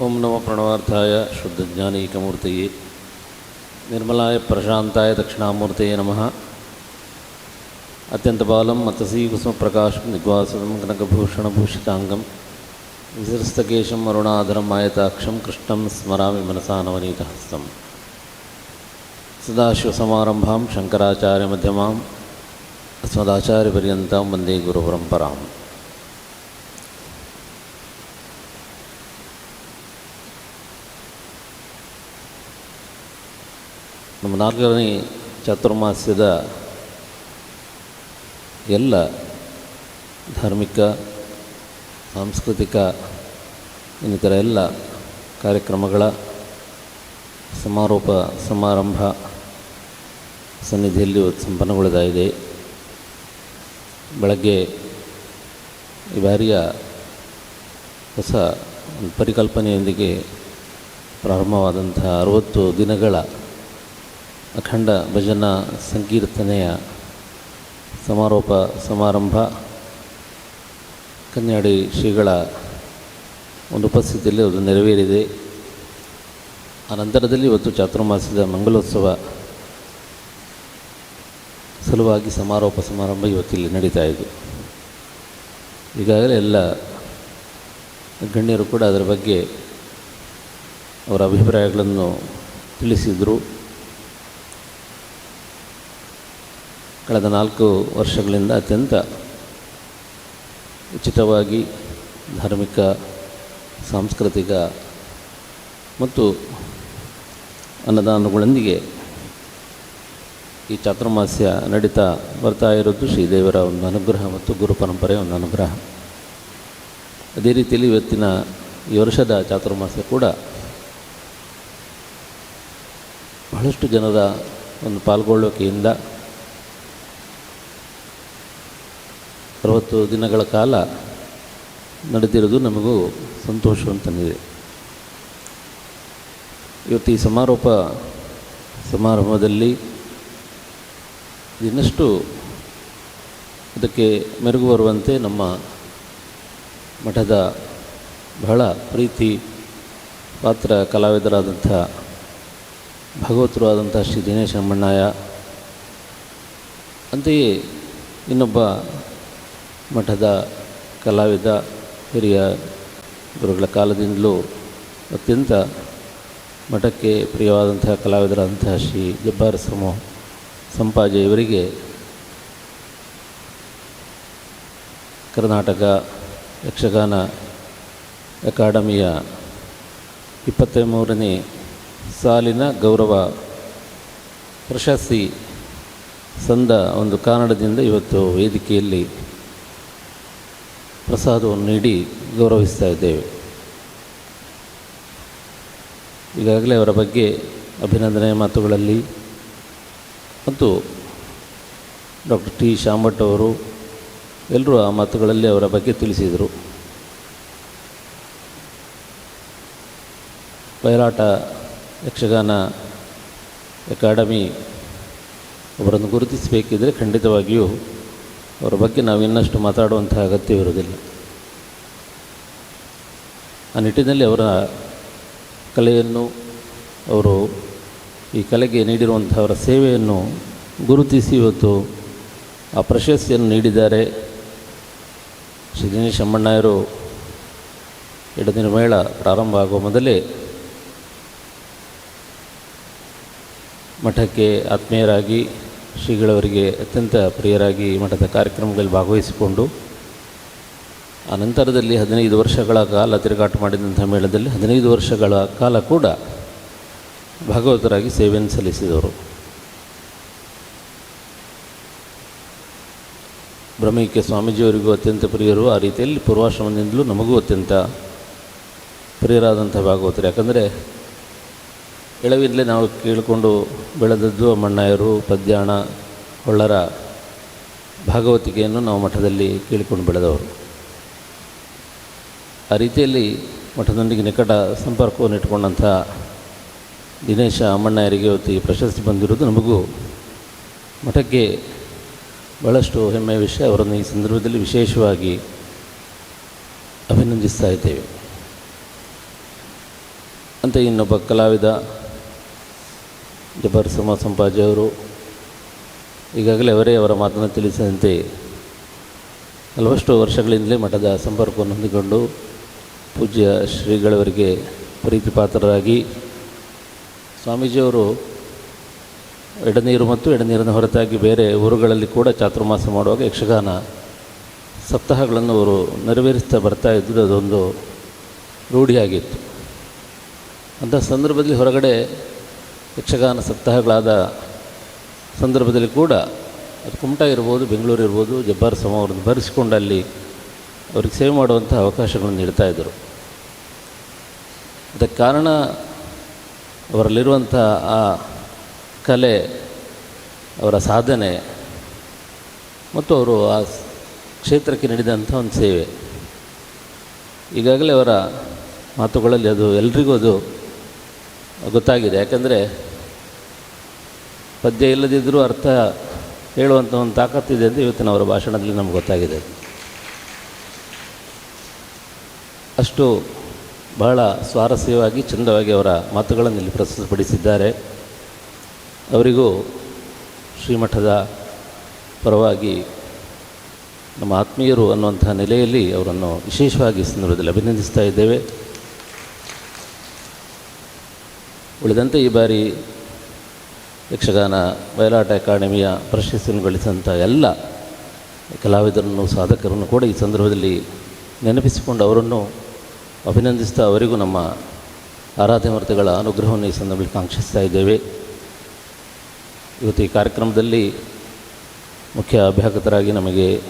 ఓం నమ ప్రణవార్థాయ శుద్ధజ్ఞానీకమూర్తయే నిర్మలాయ ప్రశాంతాయ దక్షిణామూర్తయే నమ. అత్యంత బాలం మతసీ కుసుమప్రకాశం నిగ్వాసదం కనకభూషణభూషితాంగం విశిస్తకేశం అరుణాధరం ఆయతాక్షం కృష్ణం స్మరామి మనసా నవనీతహస్తం. సదాశివసమారంభాం శంకరాచార్యమధ్యమాం అస్మదాచార్యపర్యంతం వందే గురుపరంపరాం ನಮ್ಮ ನಾಲ್ಕನೇ ಚಾತುರ್ಮಾಸ್ಯದ ಎಲ್ಲ ಧಾರ್ಮಿಕ, ಸಾಂಸ್ಕೃತಿಕ, ಇನ್ನಿತರ ಎಲ್ಲ ಕಾರ್ಯಕ್ರಮಗಳ ಸಮಾರೋಪ, ಸಮಾರಂಭ ಸನ್ನಿಧಿಯಲ್ಲಿ ಇವತ್ತು ಇದೆ ಬೆಳಗ್ಗೆ ಈ ಬಾರಿಯ ಹೊಸ ಪರಿಕಲ್ಪನೆಯೊಂದಿಗೆ ಪ್ರಾರಂಭವಾದಂಥ ಅರವತ್ತು ದಿನಗಳ ಅಖಂಡ ಭಜನಾ ಸಂಕೀರ್ತನೆಯ ಸಮಾರೋಪ ಸಮಾರಂಭ ಕನ್ಯಾಡಿ ಶ್ರೀಗಳ ಒಂದು ಉಪಸ್ಥಿತಿಯಲ್ಲಿ ಅದು ನೆರವೇರಿದೆ. ಆ ನಂತರದಲ್ಲಿ ಇವತ್ತು ಚಾತುರ್ಮಾಸದ ಮಂಗಲೋತ್ಸವ ಸಲುವಾಗಿ ಸಮಾರೋಪ ಸಮಾರಂಭ ಇವತ್ತಿಲ್ಲಿ ನಡೀತಾ ಇದೆ. ಈಗಾಗಲೇ ಎಲ್ಲ ಗಣ್ಯರು ಕೂಡ ಅದರ ಬಗ್ಗೆ ಅವರ ಅಭಿಪ್ರಾಯಗಳನ್ನು ತಿಳಿಸಿದರು. ಕಳೆದ ನಾಲ್ಕು ವರ್ಷಗಳಿಂದ ಅತ್ಯಂತ ಉಚಿತವಾಗಿ ಧಾರ್ಮಿಕ, ಸಾಂಸ್ಕೃತಿಕ ಮತ್ತು ಅನ್ನದಾನಗಳೊಂದಿಗೆ ಈ ಚಾತುರ್ಮಾಸ್ಯ ನಡೀತಾ ಬರ್ತಾ ಇರೋದು ಶ್ರೀದೇವರ ಒಂದು ಅನುಗ್ರಹ ಮತ್ತು ಗುರು ಪರಂಪರೆಯ ಒಂದು ಅನುಗ್ರಹ. ಅದೇ ರೀತಿಯಲ್ಲಿ ಇವತ್ತಿನ ಈ ವರ್ಷದ ಚಾತುರ್ಮಾಸ್ಯ ಕೂಡ ಬಹಳಷ್ಟು ಜನರ ಒಂದು ಪಾಲ್ಗೊಳ್ಳುವಿಕೆಯಿಂದ ಅರವತ್ತು ದಿನಗಳ ಕಾಲ ನಡೆದಿರೋದು ನಮಗೂ ಸಂತೋಷವಂತನಿದೆ ಇವತ್ತು ಈ ಸಮಾರೋಪ ಸಮಾರಂಭದಲ್ಲಿ ಇನ್ನಷ್ಟು ಅದಕ್ಕೆ ಮೆರುಗು ಬರುವಂತೆ ನಮ್ಮ ಮಠದ ಬಹಳ ಪ್ರೀತಿ ಪಾತ್ರ ಕಲಾವಿದರಾದಂಥ ಭಗವತರು ಆದಂಥ ಶ್ರೀ ದಿನೇಶ್ ಅಮ್ಮಣ್ಣಯ್ಯ, ಅಂತೆಯೇ ಇನ್ನೊಬ್ಬ ಮಠದ ಕಲಾವಿದ ಹಿರಿಯ ಗುರುಗಳ ಕಾಲದಿಂದಲೂ ಅತ್ಯಂತ ಮಠಕ್ಕೆ ಪ್ರಿಯವಾದಂತಹ ಕಲಾವಿದರಾದಂತಹ ಶ್ರೀ ಜಬ್ಬಾರ್ ಸಮೂಹ ಸಂಪಾಜೆ ಇವರಿಗೆ ಕರ್ನಾಟಕ ಯಕ್ಷಗಾನ ಅಕಾಡೆಮಿಯ ಇಪ್ಪತ್ತ ಮೂರನೇ ಸಾಲಿನ ಗೌರವ ಪ್ರಶಸ್ತಿ ಸಂದ ಒಂದು ಕಾರಣದಿಂದ ಇವತ್ತು ವೇದಿಕೆಯಲ್ಲಿ ಪ್ರಸಾದವನ್ನು ನೀಡಿ ಗೌರವಿಸ್ತಾ ಇದ್ದೇವೆ. ಈಗಾಗಲೇ ಅವರ ಬಗ್ಗೆ ಅಭಿನಂದನೆಯ ಮಾತುಗಳಲ್ಲಿ ಮತ್ತು ಡಾಕ್ಟರ್ ಟಿ ಶಾಮಟ್ ಅವರು ಎಲ್ಲರೂ ಆ ಮಾತುಗಳಲ್ಲಿ ಅವರ ಬಗ್ಗೆ ತಿಳಿಸಿದರು. ಬಯಲಾಟ ಯಕ್ಷಗಾನ ಅಕಾಡೆಮಿ ಅವರನ್ನು ಗುರುತಿಸಬೇಕಿದ್ರೆ ಖಂಡಿತವಾಗಿಯೂ ಅವರ ಬಗ್ಗೆ ನಾವು ಇನ್ನಷ್ಟು ಮಾತಾಡುವಂಥ ಅಗತ್ಯವಿರುವುದಿಲ್ಲ ಆ ನಿಟ್ಟಿನಲ್ಲಿ ಅವರ ಕಲೆಯನ್ನು, ಅವರು ಈ ಕಲೆಗೆ ನೀಡಿರುವಂಥವರ ಸೇವೆಯನ್ನು ಗುರುತಿಸಿ ಇವತ್ತು ಆ ಪ್ರಶಸ್ತಿಯನ್ನು ನೀಡಿದ್ದಾರೆ. ಶ್ರೀ ದಿನೇಶ್ ಅಮ್ಮಣ್ಣಯರು ಎರಡು ದಿನ ಮೇಳ ಪ್ರಾರಂಭ ಆಗುವ ಮೊದಲೇ ಮಠಕ್ಕೆ ಆತ್ಮೀಯರಾಗಿ ಶ್ರೀಗಳವರಿಗೆ ಅತ್ಯಂತ ಪ್ರಿಯರಾಗಿ ಮಠದ ಕಾರ್ಯಕ್ರಮಗಳಲ್ಲಿ ಭಾಗವಹಿಸಿಕೊಂಡು ಅನಂತರದಲ್ಲಿ ನಂತರದಲ್ಲಿ ಹದಿನೈದು ವರ್ಷಗಳ ಕಾಲ ತಿರುಗಾಟ ಮಾಡಿದಂಥ ಮೇಳದಲ್ಲಿ ಹದಿನೈದು ವರ್ಷಗಳ ಕಾಲ ಕೂಡ ಭಾಗವತರಾಗಿ ಸೇವೆಯನ್ನು ಸಲ್ಲಿಸಿದವರು. ಬ್ರಹ್ಮೈಕ್ಯ ಸ್ವಾಮೀಜಿಯವರಿಗೂ ಅತ್ಯಂತ ಪ್ರಿಯರು. ಆ ರೀತಿಯಲ್ಲಿ ಪೂರ್ವಾಶ್ರಮದಿಂದಲೂ ನಮಗೂ ಅತ್ಯಂತ ಪ್ರಿಯರಾದಂಥ ಭಾಗವತರು. ಯಾಕಂದರೆ ಎಳವಿಂದಲೇ ನಾವು ಕೇಳಿಕೊಂಡು ಬೆಳೆದದ್ದು ಅಮ್ಮಣ್ಣಯ್ಯರು ಪದ್ಯಾಣ ಹೊಳ್ಳರ ಭಾಗವತಿಕೆಯನ್ನು ನಾವು ಮಠದಲ್ಲಿ ಕೇಳಿಕೊಂಡು ಬೆಳೆದವರು. ಆ ರೀತಿಯಲ್ಲಿ ಮಠದೊಂದಿಗೆ ನಿಕಟ ಸಂಪರ್ಕವನ್ನು ಇಟ್ಕೊಂಡಂಥ ದಿನೇಶ ಅಮ್ಮಣ್ಣಯ್ಯರಿಗೆ ಇವತ್ತು ಈ ಪ್ರಶಸ್ತಿ ಬಂದಿರೋದು ನಮಗೂ ಮಠಕ್ಕೆ ಭಾಳಷ್ಟು ಹೆಮ್ಮೆಯ ವಿಷಯ. ಅವರನ್ನು ಈ ಸಂದರ್ಭದಲ್ಲಿ ವಿಶೇಷವಾಗಿ ಅಭಿನಂದಿಸ್ತಾ ಇದ್ದೇವೆ. ಅಂತ ಇನ್ನೊಬ್ಬ ಕಲಾವಿದ ಜಬರ್ ಸಮ ಸಂಪಾಜಿ ಅವರು ಈಗಾಗಲೇ ಅವರೇ ಅವರ ಮಾತನ್ನು ತಿಳಿಸಿದಂತೆ ಹಲವಷ್ಟು ವರ್ಷಗಳಿಂದಲೇ ಮಠದ ಸಂಪರ್ಕವನ್ನು ಹೊಂದಿಕೊಂಡು ಪೂಜ್ಯ ಶ್ರೀಗಳವರಿಗೆ ಪ್ರೀತಿ ಪಾತ್ರರಾಗಿ ಸ್ವಾಮೀಜಿಯವರು ಎಡನೀರು ಮತ್ತು ಎಡನೀರಿನ ಹೊರತಾಗಿ ಬೇರೆ ಊರುಗಳಲ್ಲಿ ಕೂಡ ಚಾತುರ್ಮಾಸ ಮಾಡುವಾಗ ಯಕ್ಷಗಾನ ಸಪ್ತಾಹಗಳನ್ನು ಅವರು ನೆರವೇರಿಸ್ತಾ ಬರ್ತಾ ಇದ್ದರು ಅದೊಂದು ರೂಢಿಯಾಗಿತ್ತು. ಅಂಥ ಸಂದರ್ಭದಲ್ಲಿ ಹೊರಗಡೆ ಯಕ್ಷಗಾನ ಸಪ್ತಾಹಗಳಾದ ಸಂದರ್ಭದಲ್ಲಿ ಕೂಡ ಅದು ಕುಮಟಾ ಇರ್ಬೋದು, ಬೆಂಗಳೂರು ಇರ್ಬೋದು, ಜಬ್ಬಾರ್ ಸಮ ಅವರನ್ನು ಬರೆಸಿಕೊಂಡು ಅಲ್ಲಿ ಅವ್ರಿಗೆ ಸೇವೆ ಮಾಡುವಂಥ ಅವಕಾಶಗಳನ್ನು ನೀಡ್ತಾ ಇದ್ದರು. ಅದಕ್ಕೆ ಕಾರಣ ಅವರಲ್ಲಿರುವಂಥ ಆ ಕಲೆ, ಅವರ ಸಾಧನೆ ಮತ್ತು ಅವರು ಆ ಕ್ಷೇತ್ರಕ್ಕೆ ನೀಡಿದಂಥ ಒಂದು ಸೇವೆ. ಈಗಾಗಲೇ ಅವರ ಮಾತುಗಳಲ್ಲಿ ಅದು ಎಲ್ರಿಗೂ ಅದು ಗೊತ್ತಾಗಿದೆ. ಯಾಕಂದರೆ ಪದ್ಯ ಇಲ್ಲದಿದ್ದರೂ ಅರ್ಥ ಹೇಳುವಂಥ ಒಂದು ತಾಕತ್ತಿದೆ ಅಂತ ಇವತ್ತಿನ ಅವರ ಭಾಷಣದಲ್ಲಿ ನಮ್ಗೆ ಗೊತ್ತಾಗಿದೆ. ಅಷ್ಟು ಬಹಳ ಸ್ವಾರಸ್ಯವಾಗಿ, ಚಂದವಾಗಿ ಅವರ ಮಾತುಗಳನ್ನು ಇಲ್ಲಿ ಪ್ರಸ್ತುತಪಡಿಸಿದ್ದಾರೆ. ಅವರಿಗೂ ಶ್ರೀಮಠದ ಪರವಾಗಿ ನಮ್ಮ ಆತ್ಮೀಯರು ಅನ್ನುವಂಥ ನೆಲೆಯಲ್ಲಿ ಅವರನ್ನು ವಿಶೇಷವಾಗಿ ಸಂದರ್ಭದಲ್ಲಿ ಅಭಿನಂದಿಸ್ತಾ ಇದ್ದೇವೆ. ಉಳಿದಂತೆ ಈ ಬಾರಿ ಯಕ್ಷಗಾನ ಬಯಲಾಟ ಅಕಾಡೆಮಿಯ ಪ್ರಶಸ್ತಿಯನ್ನು ಗಳಿಸಿದಂಥ ಎಲ್ಲ ಕಲಾವಿದರನ್ನು, ಸಾಧಕರನ್ನು ಕೂಡ ಈ ಸಂದರ್ಭದಲ್ಲಿ ನೆನಪಿಸಿಕೊಂಡು ಅವರನ್ನು ಅಭಿನಂದಿಸ್ತಾ ಅವರಿಗೂ ನಮ್ಮ ಆರಾಧ್ಯ ಅನುಗ್ರಹವನ್ನು ಈ ಸಂದರ್ಭದಲ್ಲಿ ಕಾಂಕ್ಷಿಸ್ತಾ ಇದ್ದೇವೆ. ಇವತ್ತು ಈ ಕಾರ್ಯಕ್ರಮದಲ್ಲಿ ಮುಖ್ಯ ಅಭ್ಯಾಗತರಾಗಿ ನಮಗೆ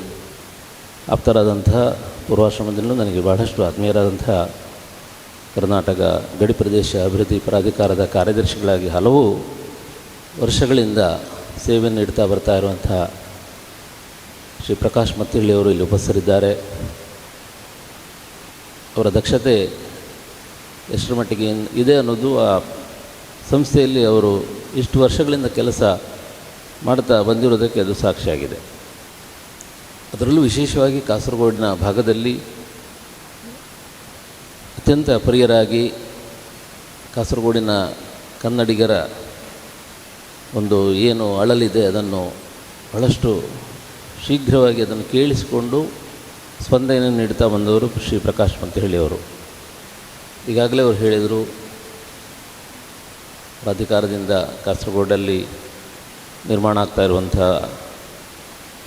ಆಪ್ತರಾದಂತಹ ಪೂರ್ವಾಶ್ರಮದಲ್ಲೂ ನನಗೆ ಬಹಳಷ್ಟು ಆತ್ಮೀಯರಾದಂಥ ಕರ್ನಾಟಕ ಗಡಿ ಪ್ರದೇಶ ಅಭಿವೃದ್ಧಿ ಪ್ರಾಧಿಕಾರದ ಕಾರ್ಯದರ್ಶಿಗಳಾಗಿ ಹಲವು ವರ್ಷಗಳಿಂದ ಸೇವೆ ನೀಡ್ತಾ ಬರ್ತಾ ಇರುವಂತಹ ಶ್ರೀ ಪ್ರಕಾಶ್ ಮತ್ತಿಳ್ಳಿಯವರು ಇಲ್ಲಿ ಉಪಸ್ಥರಿದ್ದಾರೆ ಅವರ ದಕ್ಷತೆ ಎಷ್ಟರ ಮಟ್ಟಿಗೆ ಇದೆ ಅನ್ನೋದು ಆ ಸಂಸ್ಥೆಯಲ್ಲಿ ಅವರು ಇಷ್ಟು ವರ್ಷಗಳಿಂದ ಕೆಲಸ ಮಾಡ್ತಾ ಬಂದಿರೋದಕ್ಕೆ ಅದು ಸಾಕ್ಷಿಯಾಗಿದೆ. ಅದರಲ್ಲೂ ವಿಶೇಷವಾಗಿ ಕಾಸರಗೋಡಿನ ಭಾಗದಲ್ಲಿ ಅತ್ಯಂತ ಪ್ರಿಯರಾಗಿ ಕಾಸರಗೋಡಿನ ಕನ್ನಡಿಗರ ಒಂದು ಏನು ಅಳಲಿದೆ ಅದನ್ನು ಬಹಳಷ್ಟು ಶೀಘ್ರವಾಗಿ ಅದನ್ನು ಕೇಳಿಸಿಕೊಂಡು ಸ್ಪಂದನೆಯನ್ನು ನೀಡ್ತಾ ಬಂದವರು ಶ್ರೀ ಪ್ರಕಾಶ್ ಅಂತ ಹೇಳಿಯವರು ಈಗಾಗಲೇ ಅವರು ಹೇಳಿದರು, ಪ್ರಾಧಿಕಾರದಿಂದ ಕಾಸರಗೋಡಲ್ಲಿ ನಿರ್ಮಾಣ ಆಗ್ತಾ ಇರುವಂಥ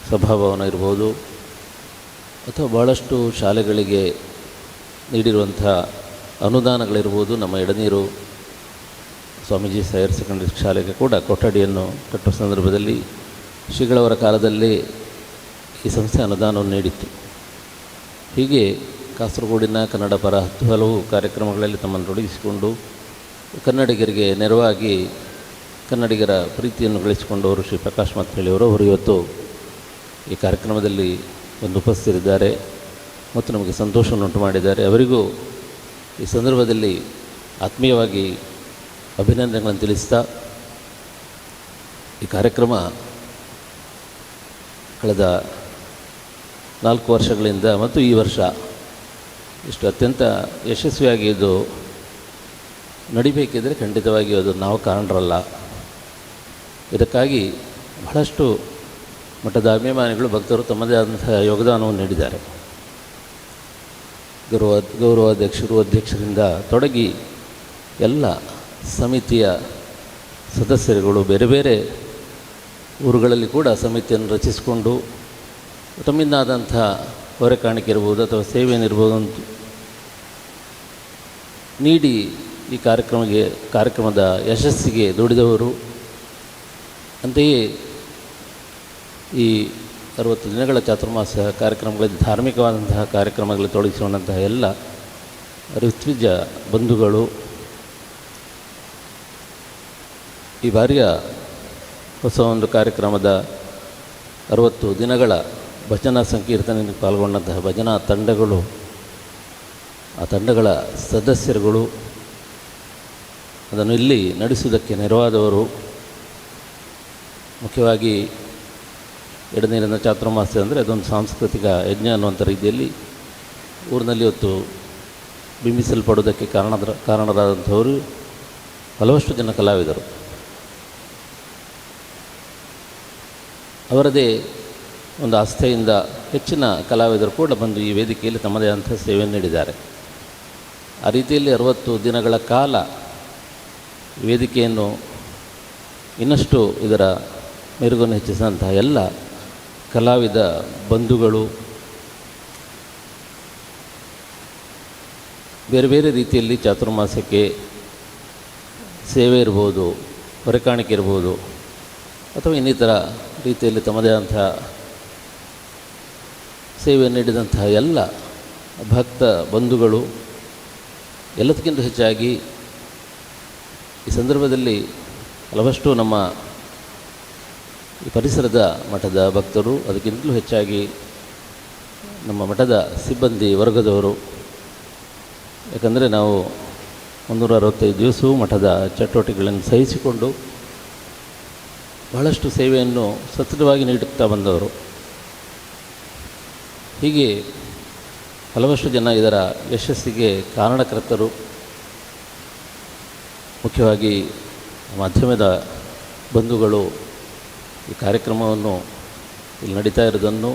ಸಭಾಭವನ ಇರ್ಬೋದು, ಅಥವಾ ಭಾಳಷ್ಟು ಶಾಲೆಗಳಿಗೆ ನೀಡಿರುವಂಥ ಅನುದಾನಗಳಿರ್ಬೋದು, ನಮ್ಮ ಎಡನೀರು ಸ್ವಾಮೀಜಿ ಹೈಯರ್ ಸೆಕೆಂಡರಿ ಶಾಲೆಗೆ ಕೂಡ ಕೊಠಡಿಯನ್ನು ಕಟ್ಟುವ ಸಂದರ್ಭದಲ್ಲಿ ಶ್ರೀಗಳವರ ಕಾಲದಲ್ಲಿ ಈ ಸಂಸ್ಥೆ ಅನುದಾನವನ್ನು ನೀಡಿತ್ತು. ಹೀಗೆ ಕಾಸರಗೋಡಿನ ಕನ್ನಡ ಪರ ಹತ್ತು ಹಲವು ಕಾರ್ಯಕ್ರಮಗಳಲ್ಲಿ ತಮ್ಮನ್ನು ತೊಡಗಿಸಿಕೊಂಡು ಕನ್ನಡಿಗರಿಗೆ ನೆರವಾಗಿ ಕನ್ನಡಿಗರ ಪ್ರೀತಿಯನ್ನು ಗಳಿಸಿಕೊಂಡವರು ಶ್ರೀ ಪ್ರಕಾಶ್ ಮತ್ತೇಳಿಯವರು ಅವರು ಇವತ್ತು ಈ ಕಾರ್ಯಕ್ರಮದಲ್ಲಿ ಒಂದು ಉಪಸ್ಥಿತರಿದ್ದಾರೆ ಮತ್ತು ನಮಗೆ ಸಂತೋಷವನ್ನುಂಟು ಮಾಡಿದ್ದಾರೆ. ಅವರಿಗೂ ಈ ಸಂದರ್ಭದಲ್ಲಿ ಆತ್ಮೀಯವಾಗಿ ಅಭಿನಂದನೆಗಳನ್ನು ತಿಳಿಸ್ತಾ ಈ ಕಾರ್ಯಕ್ರಮ ಕಳೆದ ನಾಲ್ಕು ವರ್ಷಗಳಿಂದ ಮತ್ತು ಈ ವರ್ಷ ಇಷ್ಟು ಅತ್ಯಂತ ಯಶಸ್ವಿಯಾಗಿ ಇದು ನಡಿಬೇಕಿದ್ರೆ ಖಂಡಿತವಾಗಿ ಅದು ನಾವು ಕಾರಣರಲ್ಲ. ಇದಕ್ಕಾಗಿ ಬಹಳಷ್ಟು ಮಠದ ಅಭಿಮಾನಿಗಳು, ಭಕ್ತರು ತಮ್ಮದೇ ಆದಂತಹ ಯೋಗದಾನವನ್ನು ನೀಡಿದ್ದಾರೆ. ಗೌರವ, ಗೌರವಾಧ್ಯಕ್ಷರು, ಅಧ್ಯಕ್ಷರಿಂದ ತೊಡಗಿ ಎಲ್ಲ ಸಮಿತಿಯ ಸದಸ್ಯರುಗಳು ಬೇರೆ ಬೇರೆ ಊರುಗಳಲ್ಲಿ ಕೂಡ ಸಮಿತಿಯನ್ನು ರಚಿಸಿಕೊಂಡು ತಮ್ಮಿಂದಾದಂಥ ಹೊರೆ ಕಾಣಿಕೆ ಇರ್ಬೋದು ಅಥವಾ ಸೇವೆಯನ್ನಿರ್ಬೋದು ಅಂತ ನೀಡಿ ಈ ಕಾರ್ಯಕ್ರಮಕ್ಕೆ ಕಾರ್ಯಕ್ರಮದ ಯಶಸ್ಸಿಗೆ ದುಡಿದವರು. ಅಂತೆಯೇ ಈ ಅರವತ್ತು ದಿನಗಳ ಚಾತುರ್ಮಾಸ ಕಾರ್ಯಕ್ರಮಗಳಲ್ಲಿ ಧಾರ್ಮಿಕವಾದಂತಹ ಕಾರ್ಯಕ್ರಮಗಳಲ್ಲಿ ತೊಡಗಿಸಿಕೊಂಡಂತಹ ಎಲ್ಲ ಋತ್ವಿಜ ಬಂಧುಗಳು ಈ ಬಾರಿಯ ಹೊಸ ಒಂದು ಕಾರ್ಯಕ್ರಮದ ಅರವತ್ತು ದಿನಗಳ ಭಜನಾ ಸಂಕೀರ್ತನೆಯಲ್ಲಿ ಪಾಲ್ಗೊಂಡಂತಹ ಭಜನಾ ತಂಡಗಳು, ಆ ತಂಡಗಳ ಸದಸ್ಯರುಗಳು, ಅದನ್ನು ಇಲ್ಲಿ ನಡೆಸುವುದಕ್ಕೆ ನೆರವಾದವರು, ಮುಖ್ಯವಾಗಿ ಎಡನೀರಿನ ಚಾತುರ್ಮಾಸ ಅಂದರೆ ಅದೊಂದು ಸಾಂಸ್ಕೃತಿಕ ಯಜ್ಞ ಅನ್ನುವಂಥ ರೀತಿಯಲ್ಲಿ ಊರಿನಲ್ಲಿ ಇವತ್ತು ಬಿಂಬಿಸಲ್ಪಡುವುದಕ್ಕೆ ಕಾರಣದ ಕಾರಣರಾದಂಥವರು ಹಲವಷ್ಟು ಜನ ಕಲಾವಿದರು. ಅವರದೇ ಒಂದು ಆಸ್ಥೆಯಿಂದ ಹೆಚ್ಚಿನ ಕಲಾವಿದರು ಕೂಡ ಬಂದು ಈ ವೇದಿಕೆಯಲ್ಲಿ ತಮ್ಮದೇ ಅಂಥ ಸೇವೆಯನ್ನು ನೀಡಿದ್ದಾರೆ. ಆ ರೀತಿಯಲ್ಲಿ ಅರವತ್ತು ದಿನಗಳ ಕಾಲ ವೇದಿಕೆಯನ್ನು ಇನ್ನಷ್ಟು ಇದರ ಮೆರುಗನ್ನು ಹೆಚ್ಚಿಸಿದಂತಹ ಎಲ್ಲ ಕಲಾವಿದ ಬಂಧುಗಳು ಬೇರೆ ಬೇರೆ ರೀತಿಯಲ್ಲಿ ಚಾತುರ್ಮಾಸಕ್ಕೆ ಸೇವೆ ಇರ್ಬೋದು, ಹೊರೆಕಾಣಿಕೆ ಇರ್ಬೋದು ಅಥವಾ ಇನ್ನಿತರ ರೀತಿಯಲ್ಲಿ ತಮ್ಮದೇ ಆದಂತಹ ಸೇವೆ ನೀಡಿದಂತಹ ಎಲ್ಲ ಭಕ್ತ ಬಂಧುಗಳು ಎಲ್ಲದಕ್ಕಿಂತ ಹೆಚ್ಚಾಗಿ ಈ ಸಂದರ್ಭದಲ್ಲಿ ಹಲವಷ್ಟು ನಮ್ಮ ಈ ಪರಿಸರದ ಮಠದ ಭಕ್ತರು, ಅದಕ್ಕಿಂತಲೂ ಹೆಚ್ಚಾಗಿ ನಮ್ಮ ಮಠದ ಸಿಬ್ಬಂದಿ ವರ್ಗದವರು. ಯಾಕಂದರೆ ನಾವು ಮುನ್ನೂರ ಅರವತ್ತೈದು ದಿವಸವೂ ಮಠದ ಚಟುವಟಿಕೆಗಳನ್ನು ಸಹಿಸಿಕೊಂಡು ಬಹಳಷ್ಟು ಸೇವೆಯನ್ನು ಸತತವಾಗಿ ನೀಡುತ್ತಾ ಬಂದವರು. ಹೀಗೆ ಹಲವಷ್ಟು ಜನ ಇದರ ಯಶಸ್ಸಿಗೆ ಕಾರಣಕರ್ತರು. ಮುಖ್ಯವಾಗಿ ಮಾಧ್ಯಮದ ಬಂಧುಗಳು ಈ ಕಾರ್ಯಕ್ರಮವನ್ನು ಇಲ್ಲಿ ನಡೀತಾ ಇರೋದನ್ನು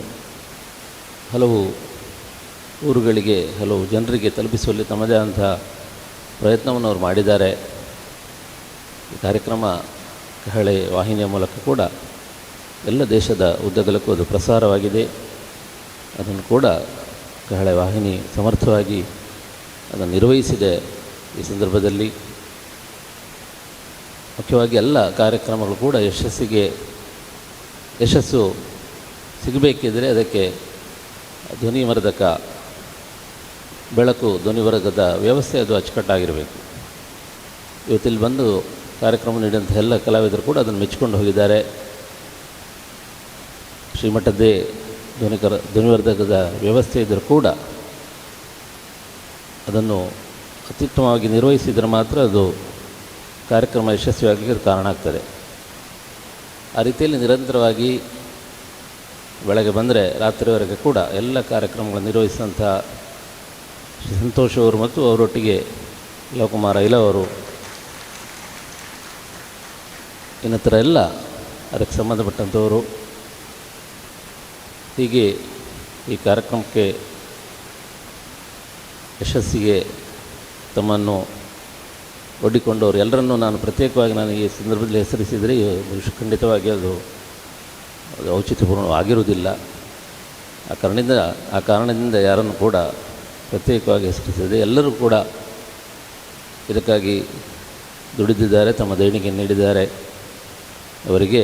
ಹಲವು ಊರುಗಳಿಗೆ, ಹಲವು ಜನರಿಗೆ ತಲುಪಿಸುವಲ್ಲಿ ತಮ್ಮದೇ ಆದಂಥ ಪ್ರಯತ್ನವನ್ನು ಅವರು ಮಾಡಿದ್ದಾರೆ. ಈ ಕಾರ್ಯಕ್ರಮ ಕಹಳೆ ವಾಹಿನಿಯ ಮೂಲಕ ಕೂಡ ಎಲ್ಲ ದೇಶದ ಉದ್ದಗಲಕ್ಕೂ ಅದು ಪ್ರಸಾರವಾಗಿದೆ. ಅದನ್ನು ಕೂಡ ಕಹಳೆ ವಾಹಿನಿ ಸಮರ್ಥವಾಗಿ ಅದನ್ನು ನಿರ್ವಹಿಸಿದೆ ಈ ಸಂದರ್ಭದಲ್ಲಿ. ಮುಖ್ಯವಾಗಿ ಎಲ್ಲ ಕಾರ್ಯಕ್ರಮಗಳು ಕೂಡ ಯಶಸ್ಸಿಗೆ, ಯಶಸ್ಸು ಸಿಗಬೇಕಿದ್ದರೆ ಅದಕ್ಕೆ ಧ್ವನಿವರ್ಧಕ ಬೆಳಕು ಧ್ವನಿವರ್ಗದ ವ್ಯವಸ್ಥೆ ಅದು ಅಚ್ಚುಕಟ್ಟಾಗಿರಬೇಕು. ಇವತ್ತಿಲ್ಲಿ ಬಂದು ಕಾರ್ಯಕ್ರಮ ನೀಡಿದಂಥ ಎಲ್ಲ ಕಲಾವಿದರು ಕೂಡ ಅದನ್ನು ಮೆಚ್ಚಿಕೊಂಡು ಹೋಗಿದ್ದಾರೆ. ಶ್ರೀಮಠದ್ದೇ ಧ್ವನಿಕರ, ಧ್ವನಿವರ್ಧಕದ ವ್ಯವಸ್ಥೆ ಇದ್ದರೂ ಕೂಡ ಅದನ್ನು ಅತ್ಯುತ್ತಮವಾಗಿ ನಿರ್ವಹಿಸಿದರೆ ಮಾತ್ರ ಅದು ಕಾರ್ಯಕ್ರಮ ಯಶಸ್ವಿಯಾಗಲಿಕ್ಕೆ ಕಾರಣ ಆಗ್ತದೆ. ಆ ರೀತಿಯಲ್ಲಿ ನಿರಂತರವಾಗಿ ಬೆಳಗ್ಗೆ ಬಂದರೆ ರಾತ್ರಿವರೆಗೆ ಕೂಡ ಎಲ್ಲ ಕಾರ್ಯಕ್ರಮಗಳನ್ನು ನಿರ್ವಹಿಸಿದಂಥ ಸಂತೋಷ್ ಅವರು ಮತ್ತು ಅವರೊಟ್ಟಿಗೆ ಲವಕುಮಾರ ಐಲವರು ಇನ್ನಿತರ ಎಲ್ಲ ಅದಕ್ಕೆ ಸಂಬಂಧಪಟ್ಟಂಥವರು. ಹೀಗೆ ಈ ಕಾರ್ಯಕ್ರಮಕ್ಕೆ ಯಶಸ್ಸಿಗೆ ತಮ್ಮನ್ನು ಒಡ್ಡಿಕೊಂಡವರು. ಎಲ್ಲರನ್ನೂ ನಾನು ಪ್ರತ್ಯೇಕವಾಗಿ ನಾನು ಈ ಸಂದರ್ಭದಲ್ಲಿ ಹೆಸರಿಸಿದರೆ ಖಂಡಿತವಾಗಿ ಅದು ಅದು ಔಚಿತ್ಯಪೂರ್ಣವಾಗಿರುವುದಿಲ್ಲ ಆ ಕಾರಣದಿಂದ ಆ ಕಾರಣದಿಂದ ಯಾರನ್ನು ಕೂಡ ಪ್ರತ್ಯೇಕವಾಗಿ ಹೆಸರಿಸಿದರೆ ಎಲ್ಲರೂ ಕೂಡ ಇದಕ್ಕಾಗಿ ದುಡಿದಿದ್ದಾರೆ, ತಮ್ಮ ದೇಣಿಗೆ ನೀಡಿದ್ದಾರೆ. ಅವರಿಗೆ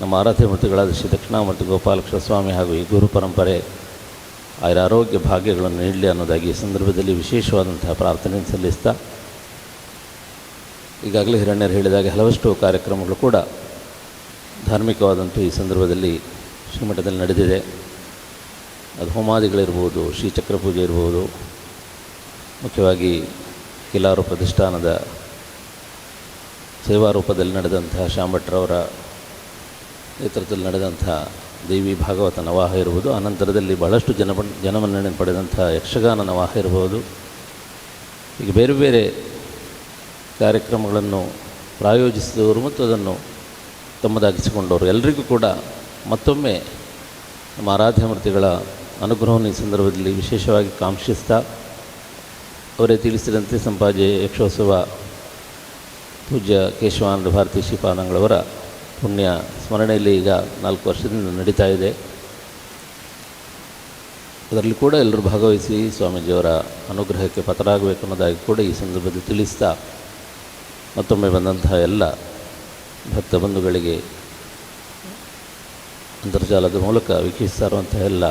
ನಮ್ಮ ಆರಾಧ್ಯ ಮೂರ್ತಿಗಳಾದ ಶ್ರೀ ಮತ್ತು ಗೋಪಾಲಕೃಷ್ಣ ಸ್ವಾಮಿ ಹಾಗೂ ಈ ಗುರು ಪರಂಪರೆ ಅವರ ಆರೋಗ್ಯ ಭಾಗ್ಯಗಳನ್ನು ನೀಡಲಿ ಅನ್ನೋದಾಗಿ ಈ ಸಂದರ್ಭದಲ್ಲಿ ವಿಶೇಷವಾದಂತಹ ಪ್ರಾರ್ಥನೆಯನ್ನು ಸಲ್ಲಿಸ್ತಾ, ಈಗಾಗಲೇ ಹಿರಣ್ಯರು ಹೇಳಿದಾಗ ಹಲವಷ್ಟು ಕಾರ್ಯಕ್ರಮಗಳು ಕೂಡ ಧಾರ್ಮಿಕವಾದಂಥ ಈ ಸಂದರ್ಭದಲ್ಲಿ ಶ್ರೀಮಠದಲ್ಲಿ ನಡೆದಿದೆ. ಅದು ಹೋಮಾದಿಗಳಿರ್ಬೋದು, ಶ್ರೀಚಕ್ರ ಪೂಜೆ ಇರ್ಬೋದು, ಮುಖ್ಯವಾಗಿ ಕಿಲಾರು ಪ್ರತಿಷ್ಠಾನದ ಸೇವಾರೂಪದಲ್ಲಿ ನಡೆದಂತಹ ಶಾಂಭಟ್ರವರ ನೇತೃತ್ವದಲ್ಲಿ ನಡೆದಂಥ ದೇವಿ ಭಾಗವತ ನವಾಹ ಇರ್ಬೋದು, ಅನಂತರದಲ್ಲಿ ಬಹಳಷ್ಟು ಜನ ಜನಮನ್ನಣೆ ಪಡೆದಂಥ ಯಕ್ಷಗಾನ ನವಾಹ ಇರಬಹುದು ಈಗ ಬೇರೆ ಬೇರೆ ಕಾರ್ಯಕ್ರಮಗಳನ್ನು ಪ್ರಾಯೋಜಿಸಿದವರು ಮತ್ತು ಅದನ್ನು ತಮ್ಮದಾಗಿಸಿಕೊಂಡವರು. ಎಲ್ಲರಿಗೂ ಕೂಡ ಮತ್ತೊಮ್ಮೆ ನಮ್ಮ ಆರಾಧ್ಯ ಮೂರ್ತಿಗಳ ಅನುಗ್ರಹವನ್ನು ಈ ಸಂದರ್ಭದಲ್ಲಿ ವಿಶೇಷವಾಗಿ ಕಾಂಕ್ಷಿಸ್ತಾ, ಅವರೇ ತಿಳಿಸಿದಂತೆ ಸಂಪಾಜೆ ಯಕ್ಷೋತ್ಸವ ಪೂಜ್ಯ ಕೇಶವಾನಂದ ಭಾರತಿ ಶ್ರೀಪಾದಂಗಳವರ ಪುಣ್ಯ ಸ್ಮರಣೆಯಲ್ಲಿ ಈಗ ನಾಲ್ಕು ವರ್ಷದಿಂದ ನಡೀತಾ ಇದೆ. ಅದರಲ್ಲಿ ಕೂಡ ಎಲ್ಲರೂ ಭಾಗವಹಿಸಿ ಸ್ವಾಮೀಜಿಯವರ ಅನುಗ್ರಹಕ್ಕೆ ಪತರಾಗಬೇಕು ಅನ್ನೋದಾಗಿ ಕೂಡ ಈ ಸಂದರ್ಭದಲ್ಲಿ ತಿಳಿಸ್ತಾ ಮತ್ತೊಮ್ಮೆ ಬಂದಂತಹ ಎಲ್ಲ ಭಕ್ತ ಬಂಧುಗಳಿಗೆ ಅಂತರ್ಜಾಲದ ಮೂಲಕ ವೀಕ್ಷಿಸ್ತಾ ಇರುವಂತಹ ಎಲ್ಲ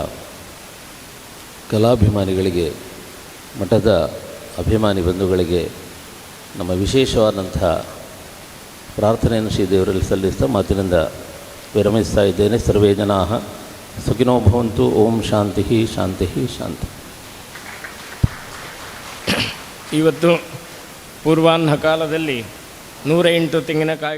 ಕಲಾಭಿಮಾನಿಗಳಿಗೆ ಮಠದ ಅಭಿಮಾನಿ ಬಂಧುಗಳಿಗೆ ನಮ್ಮ ವಿಶೇಷವಾದಂಥ ಪ್ರಾರ್ಥನೆಯನ್ನು ಶ್ರೀ ದೇವರಲ್ಲಿ ಸಲ್ಲಿಸ್ತಾ ಮಾತಿನಿಂದ ವಿರಮಿಸ್ತಾ ಇದ್ದೇನೆ. ಸರ್ವೇ ಜನಾ ಸುಖಿನೋ ಭವಂತು, ಓಂ ಶಾಂತಿ ಶಾಂತಿ ಶಾಂತಿ. ಇವತ್ತು ಪೂರ್ವಾಹ್ನ ಕಾಲದಲ್ಲಿ ನೂರ ಎಂಟು ತೆಂಗಿನಕಾಯಿ